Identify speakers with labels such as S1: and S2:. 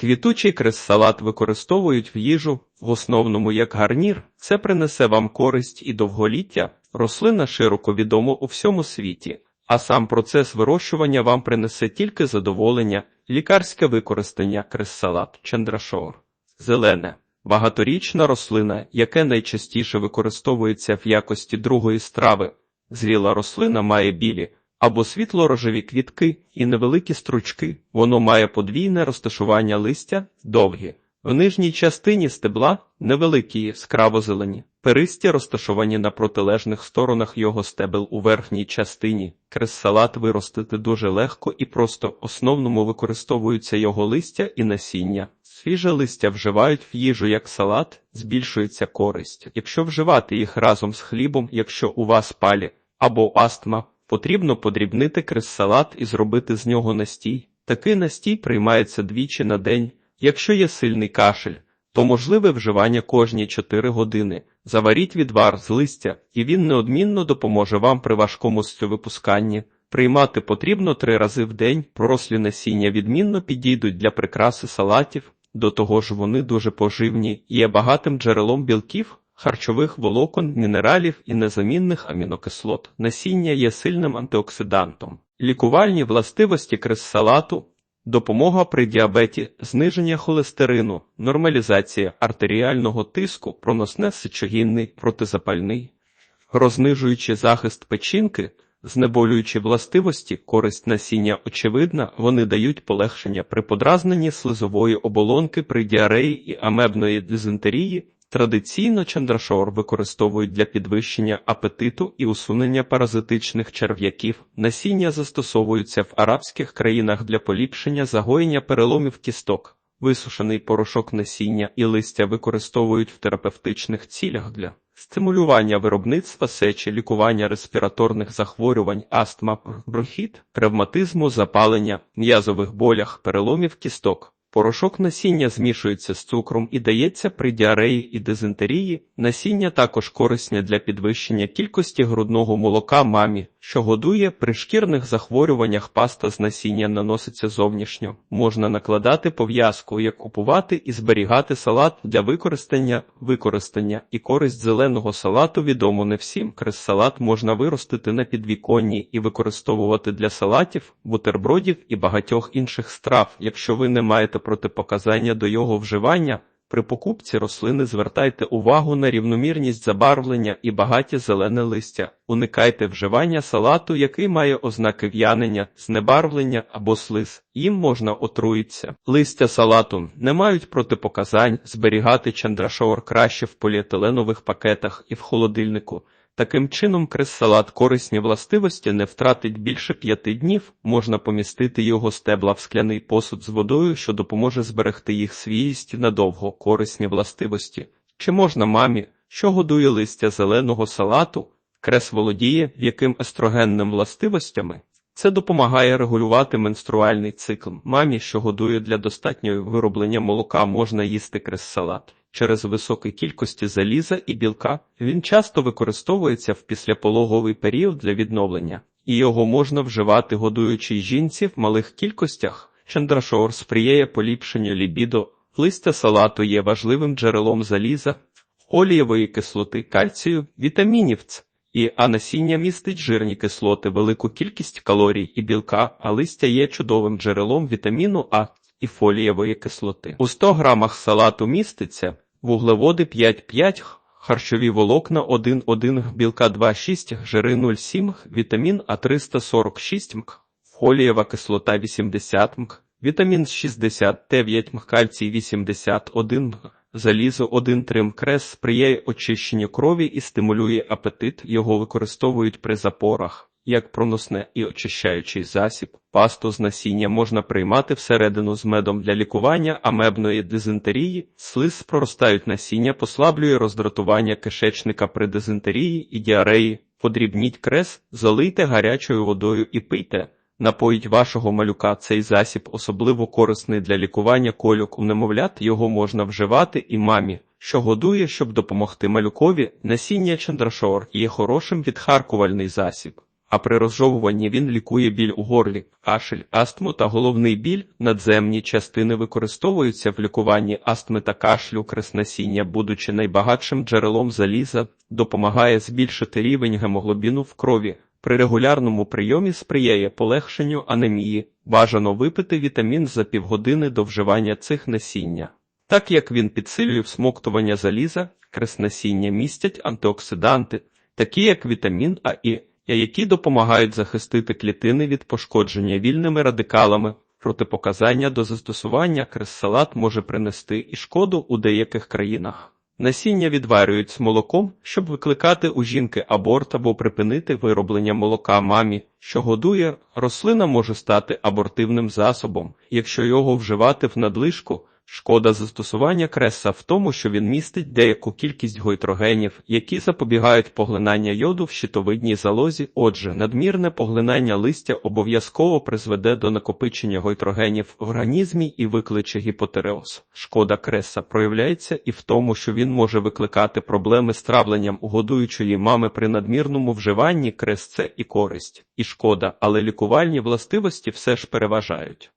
S1: Квітучий крес-салат використовують в їжу в основному як гарнір. Це принесе вам користь і довголіття. Рослина широко відома у всьому світі, а сам процес вирощування вам принесе тільки задоволення, лікарське використання крес-салат чандрашор. Зелене. Багаторічна рослина, яке найчастіше використовується в якості другої страви. Зріла рослина має білі або світло-рожеві квітки і невеликі стручки. Воно має подвійне розташування листя, довгі. В нижній частині стебла невеликі яскраво зелені. Перисті розташовані на протилежних сторонах його стебел у верхній частині. Крес-салат виростити дуже легко і просто основному використовуються його листя і насіння. Свіже листя вживають в їжу як салат, збільшується користь. Якщо вживати їх разом з хлібом, якщо у вас палі або астма, потрібно подрібнити крес-салат і зробити з нього настій. Такий настій приймається двічі на день. Якщо є сильний кашель, то можливе вживання кожні 4 години. Заваріть відвар з листя, і він неодмінно допоможе вам при важкому випусканні. Приймати потрібно три рази в день. Пророслі насіння відмінно підійдуть для прикраси салатів. До того ж, вони дуже поживні, є багатим джерелом білків, харчових волокон, мінералів і незамінних амінокислот. Насіння є сильним антиоксидантом. Лікувальні властивості крес-салату Допомога при діабеті, зниження холестерину, нормалізація артеріального тиску, проносне сечогінний, протизапальний, рознижуючи захист печінки, знеболюючи властивості, користь насіння очевидна, вони дають полегшення при подразненні слизової оболонки при діареї і амебної дизентерії. Традиційно чандрашор використовують для підвищення апетиту і усунення паразитичних черв'яків. Насіння застосовуються в арабських країнах для поліпшення загоєння переломів кісток. Висушений порошок насіння і листя використовують в терапевтичних цілях для стимулювання виробництва сечі, лікування респіраторних захворювань, астма, бронхіт, ревматизму, запалення, м'язових болях, переломів кісток. Порошок насіння змішується з цукром і дається при діареї і дизентерії. Насіння також корисне для підвищення кількості грудного молока мамі, що годує при шкірних захворюваннях паста з насіння наноситься зовнішньо. Можна накладати пов'язку, як купувати і зберігати салат для використання, використання і користь зеленого салату відомо не всім. Крес-салат можна виростити на підвіконні і використовувати для салатів, бутербродів і багатьох інших страв, якщо ви не маєте протипоказання до його вживання. При покупці рослини звертайте увагу на рівномірність забарвлення і багаті зелене листя. Уникайте вживання салату, який має ознаки в'янення, знебарвлення або слиз. Їм можна отруїтися. Листя салату не мають протипоказань, зберігати чандрашор краще в поліетиленових пакетах і в холодильнику. Таким чином, крес-салат корисні властивості не втратить більше п'яти днів, можна помістити його стебла в скляний посуд з водою, що допоможе зберегти їх свіїсть надовго корисні властивості. Чи можна мамі, що годує листя зеленого салату, крес володіє яким естрогенним властивостями? Це допомагає регулювати менструальний цикл. Мамі, що годує для достатнього вироблення молока, можна їсти крес-салат. Через високі кількості заліза і білка він часто використовується в післяпологовий період для відновлення, і його можна вживати годуючій жінці в малих кількостях. Чандрашор сприяє поліпшенню лібідо, листя салату є важливим джерелом заліза, олієвої кислоти, кальцію, вітамінів. І а насіння містить жирні кислоти, велику кількість калорій і білка, а листя є чудовим джерелом вітаміну А і фолієвої кислоти. У 100 грамах салату міститься вуглеводи 5,5, харчові волокна 1,1, білка 2,6, жири 0,7, вітамін А 346 м, фолієва кислота 80 м, вітамін 69 м, кальцій 81 м, залізо 1 трим крес сприяє очищенню крові і стимулює апетит, його використовують при запорах як проносне і очищаючий засіб. Пасту з насіння можна приймати всередину з медом для лікування амебної дизентерії, слиз проростають насіння, послаблює роздратування кишечника при дизентерії і діареї. Подрібніть крес, залийте гарячою водою і пийте. Напоїть вашого малюка цей засіб особливо корисний для лікування кольок у немовлят, його можна вживати і мамі, що годує, щоб допомогти малюкові. Насіння чандрашор є хорошим відхаркувальний засіб. а при розжовуванні він лікує біль у горлі, кашель, астму та головний біль. Надземні частини використовуються в лікуванні астми та кашлю. Креснасіння, будучи найбагатшим джерелом заліза, допомагає збільшити рівень гемоглобіну в крові. При регулярному прийомі сприяє полегшенню анемії. Бажано випити вітамін за півгодини до вживання цих насіння. Так як він підсилює всмоктування заліза, креснасіння містять антиоксиданти, такі як вітамін А і які допомагають захистити клітини від пошкодження вільними радикалами. Протипоказання до застосування крес-салат може принести і шкоду у деяких країнах. Насіння відварюють з молоком, щоб викликати у жінки аборт або припинити вироблення молока мамі, що годує, рослина може стати абортивним засобом, якщо його вживати в надлишку. Шкода застосування креса в тому, що він містить деяку кількість гойтрогенів, які запобігають поглинання йоду в щитовидній залозі. Отже, надмірне поглинання листя обов'язково призведе до накопичення гойтрогенів в організмі і викличе гіпотереоз. Шкода креса проявляється і в тому, що він може викликати проблеми з травленням у годуючої мами при надмірному вживанні крес це і користь, і шкода, але лікувальні властивості все ж переважають.